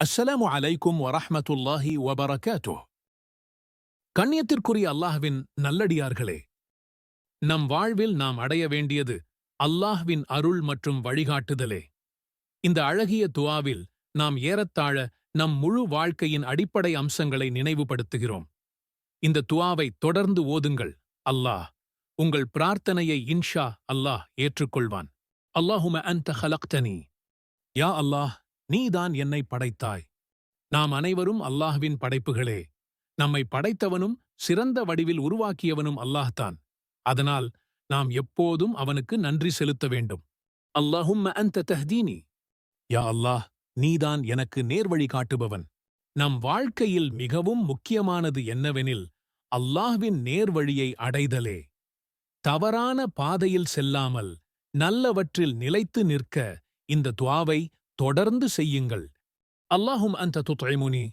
அஸ்ஸலாமு அலைக்கும் வரஹமத்துல்லாஹி வபரகாத்துஹ். கண்ணியத்திற்குரிய அல்லாஹ்வின் நல்லடியார்களே நம் வாழ்வில் நாம் அடைய வேண்டியது அல்லாஹ்வின் அருள் மற்றும் வழிகாட்டுதலே. இந்த அழகிய துவாவில் நாம் ஏறத்தாழ நம் முழு வாழ்க்கையின் அடிப்படை அம்சங்களை நினைவுபடுத்துகிறோம். இந்த துவாவை தொடர்ந்து ஓதுங்கள். அல்லாஹ் உங்கள் பிரார்த்தனையை இன்ஷா அல்லாஹ் ஏற்றுக்கொள்வான். அல்லாஹும அன்த ஹலக்தனி. யா அல்லாஹ் நீதான் என்னை படைத்தாய். நாம் அனைவரும் அல்லாஹ்வின் படைப்புகளே. நம்மை படைத்தவனும் சிறந்த வடிவில் உருவாக்கியவனும் அல்லாஹ்தான். அதனால் நாம் எப்போதும் அவனுக்கு நன்றி செலுத்த வேண்டும். அல்லாஹும் அந்த தஹ்தீனி. யா அல்லாஹ் நீதான் எனக்கு நேர்வழி காட்டுபவன். நம் வாழ்க்கையில் மிகவும் முக்கியமானது என்னவெனில் அல்லாஹ்வின் நேர்வழியை அடைதலே. தவறான பாதையில் செல்லாமல் நல்லவற்றில் நிலைத்து நிற்க இந்த துவாவை தொடர்ந்து செய்யுங்கள். அல்லாஹும் அந்த துத்ரைமுனி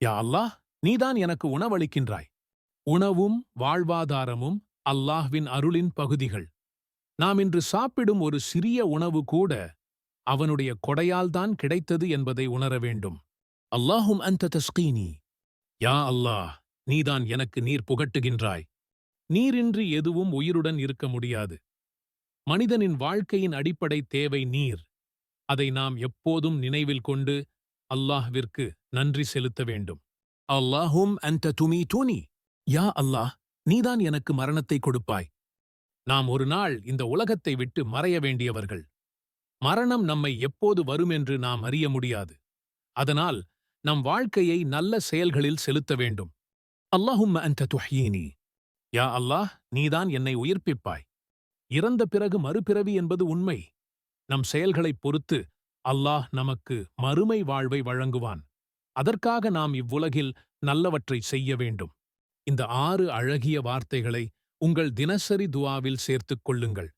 யா அல்லாஹ் நீதான் எனக்கு உணவளிக்கின்றாய். உணவும் வாழ்வாதாரமும் அல்லாஹ்வின் அருளின் பகுதிகள். நாம் இன்று சாப்பிடும் ஒரு சிறிய உணவு கூட அவனுடைய கொடையால்தான் கிடைத்தது என்பதை உணர வேண்டும். அல்லாஹும் அந்த தஸ்கீனி. யா அல்லாஹ் நீதான் எனக்கு நீர் புகட்டுகின்றாய். நீரின்றி எதுவும் உயிருடன் இருக்க முடியாது. மனிதனின் வாழ்க்கையின் அடிப்படை தேவை நீர். அதை நாம் எப்போதும் நினைவில் கொண்டு அல்லாஹ்விற்கு நன்றி செலுத்த வேண்டும். அல்லாஹும் அந்த துமி டூனி யா அல்லாஹ் நீதான் எனக்கு மரணத்தை கொடுப்பாய். நாம் ஒரு நாள் இந்த உலகத்தை விட்டு மறைய வேண்டியவர்கள். மரணம் நம்மை எப்போது வரும் என்று நாம் அறிய முடியாது. அதனால் நம் வாழ்க்கையை நல்ல செயல்களில் செலுத்த வேண்டும். அல்லாஹும் அந்த துஹீனி யா அல்லாஹ் நீதான் என்னை உயிர்ப்பிப்பாய். இறந்த பிறகு மறுபிறவி என்பது உண்மை. நம் செயல்களைப் பொறுத்து அல்லாஹ் நமக்கு மறுமை வாழ்வை வழங்குவான். அதற்காக நாம் இவ்வுலகில் நல்லவற்றை செய்ய வேண்டும். இந்த ஆறு அழகிய வார்த்தைகளை உங்கள் தினசரி துவாவில் சேர்த்துக் கொள்ளுங்கள்.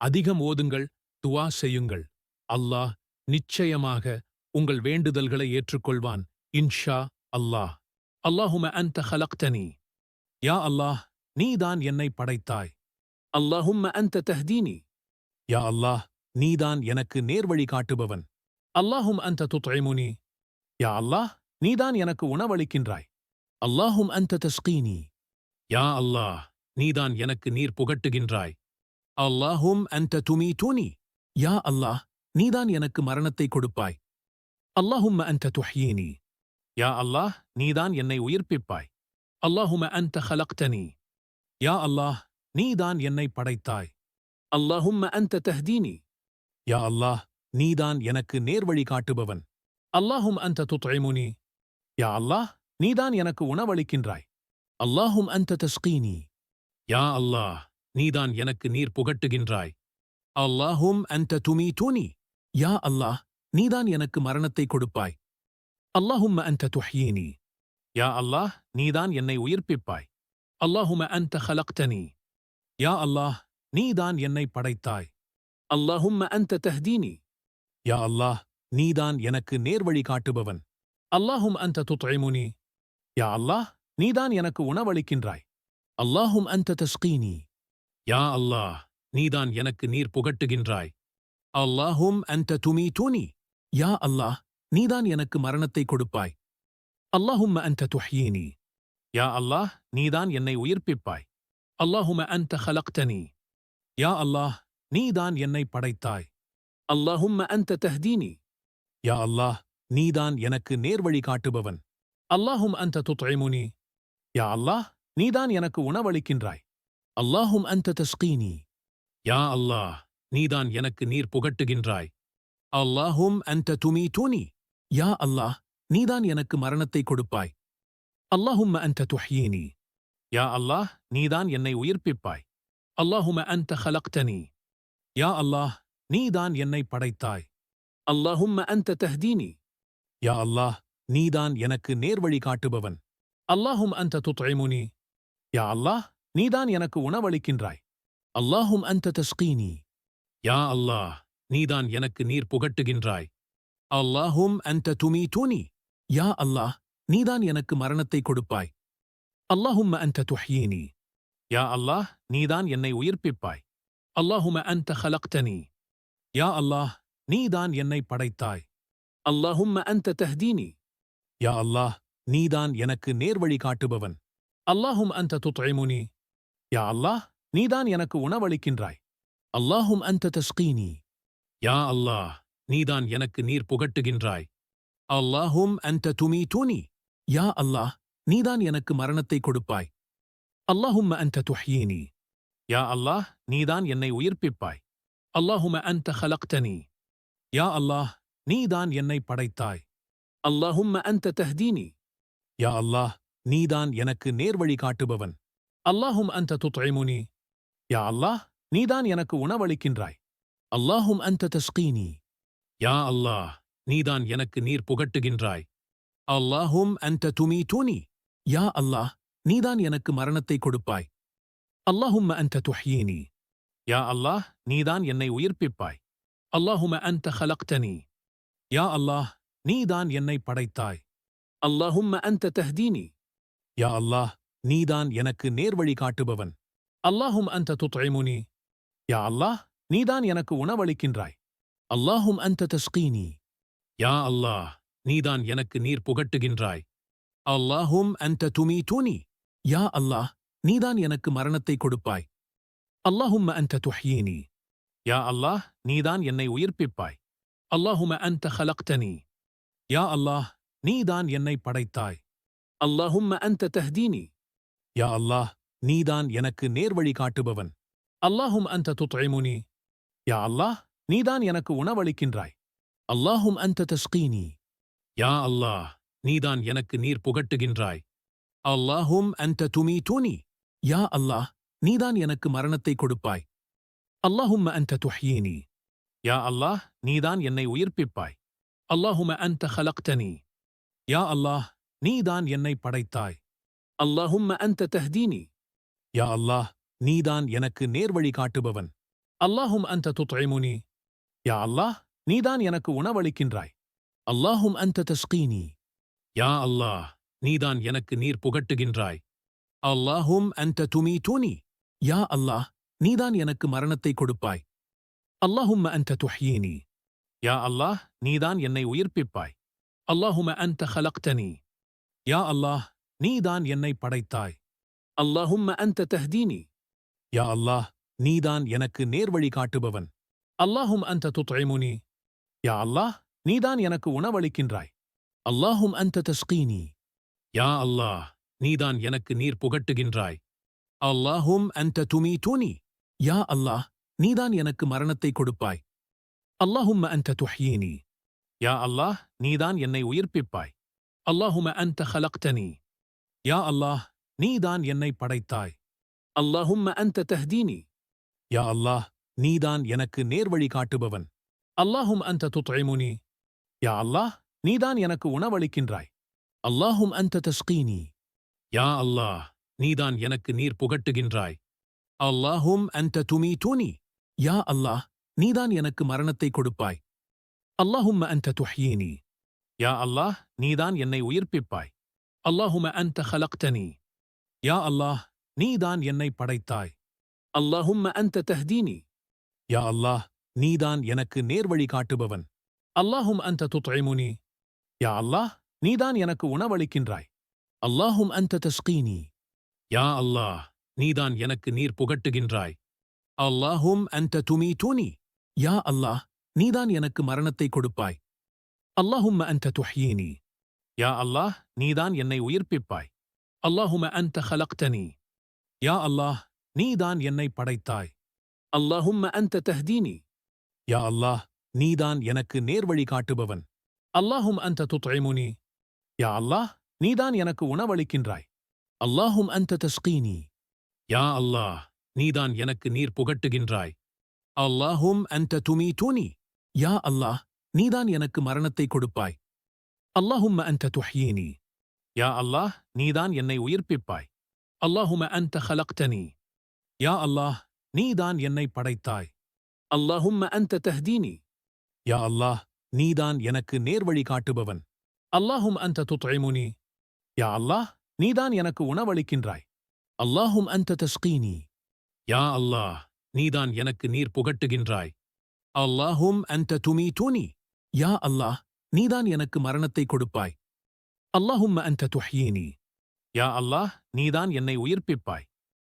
அதிகம் ஓதுங்கள் துவா செய்யுங்கள். அல்லாஹ் நிச்சயமாக உங்கள் வேண்டுதல்களை ஏற்றுக்கொள்வான். இன்ஷா அல்லாஹ். அல்லாஹும அன்த ஹலக்தனி. யா அல்லாஹ் நீதான் என்னை படைத்தாய். அல்லாஹும்ம அன்த தஹ்தீனி. யா அல்லாஹ் நீதான் எனக்கு நேர்வழி காட்டுபவன். அல்லாஹும் அந்த துத்ரைமுனி யா அல்லாஹ் நீதான் எனக்கு உணவளிக்கின்றாய். அல்லாஹும் அந்த தஸ்கீனி. யா அல்லாஹ் நீதான் எனக்கு நீர் புகட்டுகின்றாய். அல்லாஹும் அந்த துமி தூனி யா அல்லாஹ் நீதான் எனக்கு மரணத்தை கொடுப்பாய். அல்லாஹும் அந்த துஹ்யீனி. யா அல்லாஹ் நீதான் என்னை உயிர்ப்பிப்பாய். அல்லாஹும அந்த ஹலக்தனி. யா அல்லாஹ் நீதான் என்னை படைத்தாய். அல்லாஹும் அந்த தஹ்தீனி. யா அல்லாஹ் நீதான் எனக்கு நேர்வழி காட்டுபவன். அல்லாஹும் அந்த துத்ரைமுனி யா அல்லாஹ் நீதான் எனக்கு உணவளிக்கின்றாய். அல்லாஹும் அந்த தஸ்கீனி. யா அல்லாஹ் நீதான் எனக்கு நீர் புகட்டுகின்றாய். அல்லாஹும் அந்த துமி தூனி யா அல்லாஹ் நீதான் எனக்கு மரணத்தை கொடுப்பாய். அல்லாஹும் அந்த துஹ்யீனி. யா அல்லாஹ் நீதான் என்னை உயிர்ப்பிப்பாய். அல்லாஹும அந்த ஹலக்தனி. யா அல்லாஹ் நீதான் என்னை படைத்தாய். அல்லாஹும் அந்த தஹ்தீனி யா அல்லாஹ் நீதான் எனக்கு நேர்வழி காட்டுபவன். அல்லாஹும் அந்த துத்ரைமுனி யா அல்லாஹ் நீதான் எனக்கு உணவளிக்கின்றாய். அல்லாஹும் அந்த தஸ்கீனி யா அல்லாஹ் நீதான் எனக்கு நீர் புகட்டுகின்றாய். அல்லாஹும் அந்த துமி தூனி யா அல்லாஹ் நீதான் எனக்கு மரணத்தை கொடுப்பாய். அல்லாஹும் அந்த துஹ்யீனி யா அல்லாஹ் நீதான் என்னை உயிர்ப்பிப்பாய். அல்லாஹும அந்த ஹலக்தனி யா அல்லாஹ் நீதான் என்னை படைத்தாய். அல்லாஹும்ம அந்த தஹ்தீனி. யா அல்லாஹ் நீதான் எனக்கு நேர்வழி காட்டுபவன். அல்லாஹும் அந்த துத்ரைமுனி யா அல்லாஹ் நீதான் எனக்கு உணவளிக்கின்றாய். அல்லாஹும் அந்த தஸ்கீனி. யா அல்லாஹ் நீதான் எனக்கு நீர் புகட்டுகின்றாய். அல்லாஹும் அந்த துமி தூணி யா அல்லாஹ் நீதான் எனக்கு மரணத்தை கொடுப்பாய். அல்லாஹும்ம அந்த துஹ்யீனி. யா அல்லாஹ் நீதான் என்னை உயிர்ப்பிப்பாய். அல்லாஹும அந்த ஹலக்தனி. யா அல்லாஹ் நீதான் என்னை படைத்தாய். அல்லாஹும்ம அந்த தஹ்தீனி. யா அல்லாஹ் நீதான் எனக்கு நேர்வழி காட்டுபவன். அல்லாஹும் அந்த துத்ரைமுனி யா அல்லாஹ் நீதான் எனக்கு உணவளிக்கின்றாய். அல்லாஹும் அந்த தஸ்கீனி. யா அல்லாஹ் நீதான் எனக்கு நீர் புகட்டுகின்றாய். அல்லாஹும் அந்த துமி தூணி யா அல்லாஹ் நீதான் எனக்கு மரணத்தை கொடுப்பாய். அல்லாஹும்ம அந்த துஹ்யீனி. யா அல்லாஹ் நீதான் என்னை உயிர்ப்பிப்பாய். அல்லாஹும அன்த ஹலக்தனி யா அல்லாஹ் நீதான் என்னை படைத்தாய். அல்லாஹும்ம அன்த தஹ்தீனி யா அல்லாஹ் நீதான் எனக்கு நேர்வழி காட்டுபவன். அல்லாஹும் அன்த துத்ஐமுனி யா அல்லாஹ் நீதான் எனக்கு உணவளிக்கின்றாய். அல்லாஹும் அன்த தஸ்கீனி யா அல்லாஹ் நீதான் எனக்கு நீர் புகட்டுகின்றாய். அல்லாஹும் அன்த துமீதுனி யா அல்லாஹ் நீதான் எனக்கு மரணத்தை கொடுப்பாய். அல்லாஹும் அன்த துஹ்யீனி யா அல்லாஹ் நீதான் என்னை உயிர்ப்பிப்பாய். அல்லாஹும அன்த ஹலக்தனி. யா அல்லாஹ் நீதான் என்னை படைத்தாய். அல்லாஹும்ம அன்த தஹ்தீனி. யா அல்லாஹ் நீதான் எனக்கு நேர்வழி காட்டுபவன். அல்லாஹும் அன்த துத்இமுனி. யா அல்லாஹ் நீதான் எனக்கு உணவளிக்கின்றாய். அல்லாஹும் அன்த தஸ்கீனி. யா அல்லாஹ் நீதான் எனக்கு நீர் புகட்டுகின்றாய். அல்லாஹும் அன்த துமீதுனி. யா அல்லாஹ் நீதான் எனக்கு மரணத்தை கொடுப்பாய். அல்லாஹும்ம அன்த துஹ்யீனி யா அல்லாஹ் நீதான் என்னை உயிர்ப்பிப்பாய். அல்லாஹும அன்த ஹலக்தனி யா அல்லாஹ் நீதான் என்னை படைத்தாய். அல்லாஹும்ம அன்த தஹ்தீனி யா அல்லாஹ் நீதான் எனக்கு நேர்வழி காட்டுபவன். அல்லாஹும் அன்த துத்இமுனி யா அல்லாஹ் நீதான் எனக்கு உணவளிக்கின்றாய். அல்லாஹும் அன்த தஸ்கீனி யா அல்லாஹ் நீதான் எனக்கு நீர் புகட்டுகின்றாய். அல்லாஹும் அன்த தூனி யா அல்லாஹ் நீதான் எனக்கு மரணத்தை கொடுப்பாய். அல்லாஹும் அன்த துஹ்யீனி. யா அல்லாஹ் நீதான் என்னை உயிர்ப்பிப்பாய். அல்லாஹும அன்த ஹலக்தனி. யா அல்லாஹ் நீதான் என்னை படைத்தாய். அல்லாஹும் அன்த தஹ்தீனி. யா அல்லாஹ் நீதான் எனக்கு நேர்வழி காட்டுபவன். அல்லாஹும் அன்த துத்இமுனி. யா அல்லாஹ் நீதான் எனக்கு உணவளிக்கின்றாய். அல்லாஹும் அன்த தஸ்கீனி. யா அல்லாஹ் நீதான் எனக்கு நீர் புகட்டுகின்றாய். அல்லாஹும் அன்த துமீதுனி. யா அல்லாஹ் நீதான் எனக்கு மரணத்தை கொடுப்பாய். அல்லாஹும்ம அன்த துஹ்யீனி. யா அல்லாஹ் நீதான் என்னை உயிர்ப்பிப்பாய். அல்லாஹும அன்த ஹலக்தனி. யா அல்லாஹ் நீதான் என்னை படைத்தாய். அல்லாஹும்ம அன்த தஹ்தீனி. யா அல்லாஹ் நீதான் எனக்கு நேர்வழி காட்டுபவன். அல்லாஹும் அன்த துத்இமுனி. யா அல்லாஹ் நீதான் எனக்கு உணவளிக்கின்றாய். அல்லாஹும் அன்த தஸ்கீனி. யா அல்லாஹ் நீதான் எனக்கு நீர் புகட்டுகின்றாய். அல்லாஹும் துமி துமீதுனி. யா அல்லாஹ் நீதான் எனக்கு மரணத்தை கொடுப்பாய். அல்லாஹும் அந்த துஹ்யீனி. யா அல்லாஹ் நீதான் என்னை உயிர்ப்பிப்பாய். அல்லாஹும அந்த ஹலக்தனி. யா அல்லாஹ் நீதான் என்னை படைத்தாய். அல்லாஹும் அந்த தஹ்தீனி. யா அல்லாஹ் நீதான் எனக்கு நேர்வழி காட்டுபவன். அல்லாஹும் அந்த துத்ரைமுனி யா அல்லாஹ் நீதான் எனக்கு உணவளிக்கின்றாய். அல்லாஹும் அந்த தஸ்கீனி. யா அல்லாஹ் நீதான் எனக்கு நீர் புகட்டுகின்றாய். அல்லாஹும் அன்த துமீதுனி. யா அல்லாஹ் நீதான் எனக்கு மரணத்தை கொடுப்பாய். அல்லாஹும் அன்ட துஹ்யீனி. யா அல்லாஹ் நீதான் என்னை உயிர்ப்பிப்பாய். அல்லாஹும அன்ட ஹலக்தனி. யா அல்லாஹ் நீதான் என்னை படைத்தாய். அல்லாஹும்ம அன்ட தஹ்தீனி. யா அல்லாஹ் நீதான் எனக்கு நேர்வழி காட்டுபவன். அல்லாஹும் அன்ட துத்ஐமுனி யா அல்லாஹ் நீதான் எனக்கு உணவளிக்கின்றாய். அல்லாஹும் அன்ட தஸ்கீனி. யா அல்லாஹ் நீதான் எனக்கு நீர் புகட்டுகின்றாய். அல்லாஹும் அன்த துமீதுனி. யா அல்லாஹ் நீதான் எனக்கு மரணத்தை கொடுப்பாய். அல்லாஹும் அன்ட துஹீனி யா அல்லாஹ் நீதான் என்னை உயிர்ப்பிப்பாய். அல்லாஹும அன்ட ஹலக்தனி. யா அல்லாஹ் நீதான் என்னை படைத்தாய். அல்லாஹும்ம அன்ட தஹ்தீனி. யா அல்லாஹ் நீதான் எனக்கு நேர்வழி காட்டுபவன். அல்லாஹும் அன்ட துத்ஐமுனி யா அல்லாஹ் நீதான் எனக்கு உணவளிக்கின்றாய். அல்லாஹும் அந்த தஸ்கீனி. யா அல்லாஹ் நீதான் எனக்கு நீர் புகட்டுகின்றாய். அல்லாஹும் அந்த துமி தூனி யா அல்லாஹ் நீதான் எனக்கு மரணத்தை கொடுப்பாய். அல்லாஹும் அந்த துஹீனி யா அல்லாஹ் நீதான் என்னை உயிர்ப்பிப்பாய். அல்லாஹும அந்த ஹலக்தனி. யா அல்லாஹ் நீதான் என்னை படைத்தாய். அல்லாஹும்ம அந்த தஹ்தீனி. யா அல்லாஹ் நீதான் எனக்கு நேர்வழி காட்டுபவன். அல்லாஹும் அந்த துத்இமுனி. யா அல்லாஹ் நீதான் எனக்கு உணவளிக்கின்றாய். அல்லாஹும் அந்த தஸ்கீனி. யா அல்லாஹ் நீதான் எனக்கு நீர் புகட்டுகின்றாய். அல்லாஹும் அந்த துமி தூனி யா அல்லாஹ் நீதான் எனக்கு மரணத்தை கொடுப்பாய். அல்லாஹும் அந்த துஹீனி யா அல்லாஹ் நீதான் என்னை உயிர்ப்பிப்பாய். அல்லாஹும அந்த ஹலக்தனி. யா அல்லாஹ் நீதான் என்னை படைத்தாய். அல்லாஹும் அந்த தஹ்தீனி. யா அல்லாஹ் நீதான் எனக்கு நேர்வழி காட்டுபவன். அல்லாஹும் அந்த துத்ரைமுனி யா அல்லாஹ் நீதான் எனக்கு உணவளிக்கின்றாய். அல்லாஹும் அந்த தஸ்கீனி. யா அல்லாஹ் நீதான் எனக்கு நீர் புகட்டுகின்றாய். அல்லாஹும் அந்த துமி தூனி யா அல்லாஹ் நீதான் எனக்கு மரணத்தை கொடுப்பாய். அல்லாஹும் அந்த துஹ்யீனி. யா அல்லாஹ் நீதான் என்னை உயிர்ப்பிப்பாய்.